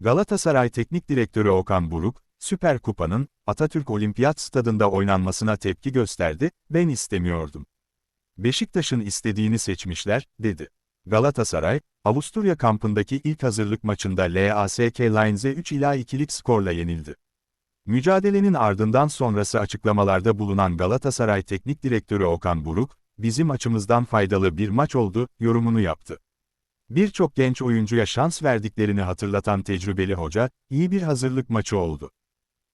Galatasaray Teknik Direktörü Okan Buruk, Süper Kupa'nın Atatürk Olimpiyat Stadında oynanmasına tepki gösterdi, ben istemiyordum. Beşiktaş'ın istediğini seçmişler, dedi. Galatasaray, Avusturya kampındaki ilk hazırlık maçında LASK Lions'e 3 ila 2'lik skorla yenildi. Mücadelenin ardından sonrası açıklamalarda bulunan Galatasaray Teknik Direktörü Okan Buruk, bizim açımızdan faydalı bir maç oldu, yorumunu yaptı. Birçok genç oyuncuya şans verdiklerini hatırlatan tecrübeli hoca, iyi bir hazırlık maçı oldu.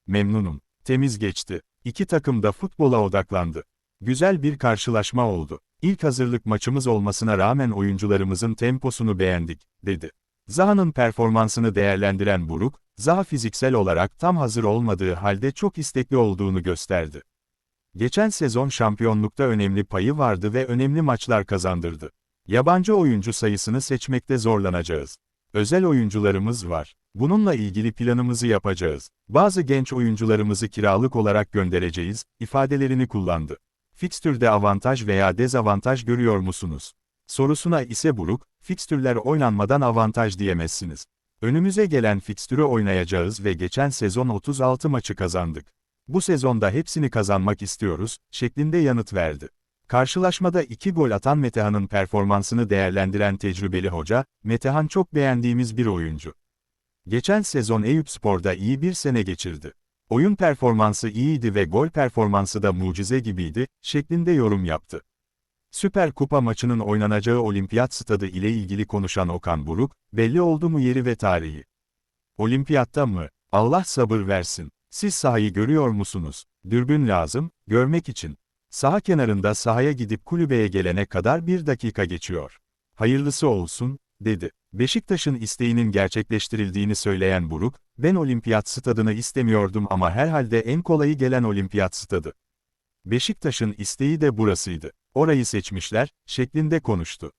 Memnunum. Temiz geçti. İki takım da futbola odaklandı. Güzel bir karşılaşma oldu. İlk hazırlık maçımız olmasına rağmen oyuncularımızın temposunu beğendik, dedi. Zaha'nın performansını değerlendiren Buruk, Zaha fiziksel olarak tam hazır olmadığı halde çok istekli olduğunu gösterdi. Geçen sezon şampiyonlukta önemli payı vardı ve önemli maçlar kazandırdı. Yabancı oyuncu sayısını seçmekte zorlanacağız. Özel oyuncularımız var. Bununla ilgili planımızı yapacağız. Bazı genç oyuncularımızı kiralık olarak göndereceğiz, ifadelerini kullandı. Fikstürde avantaj veya dezavantaj görüyor musunuz? Sorusuna ise Buruk, fikstürler oynanmadan avantaj diyemezsiniz. Önümüze gelen fikstürü oynayacağız ve geçen sezon 36 maçı kazandık. Bu sezonda hepsini kazanmak istiyoruz, şeklinde yanıt verdi. Karşılaşmada iki gol atan Metehan'ın performansını değerlendiren tecrübeli hoca, Metehan çok beğendiğimiz bir oyuncu. Geçen sezon Eyüpspor'da iyi bir sene geçirdi. Oyun performansı iyiydi ve gol performansı da mucize gibiydi, şeklinde yorum yaptı. Süper Kupa maçının oynanacağı Olimpiyat Stadı ile ilgili konuşan Okan Buruk, belli oldu mu yeri ve tarihi? Olimpiyatta mı? Allah sabır versin. Siz sahayı görüyor musunuz? Dürbün lazım, görmek için. Saha kenarında sahaya gidip kulübeye gelene kadar bir dakika geçiyor. Hayırlısı olsun, dedi. Beşiktaş'ın isteğinin gerçekleştirildiğini söyleyen Buruk, ben olimpiyat stadını istemiyordum ama herhalde en kolayı gelen olimpiyat stadı. Beşiktaş'ın isteği de burasıydı. Orayı seçmişler, şeklinde konuştu.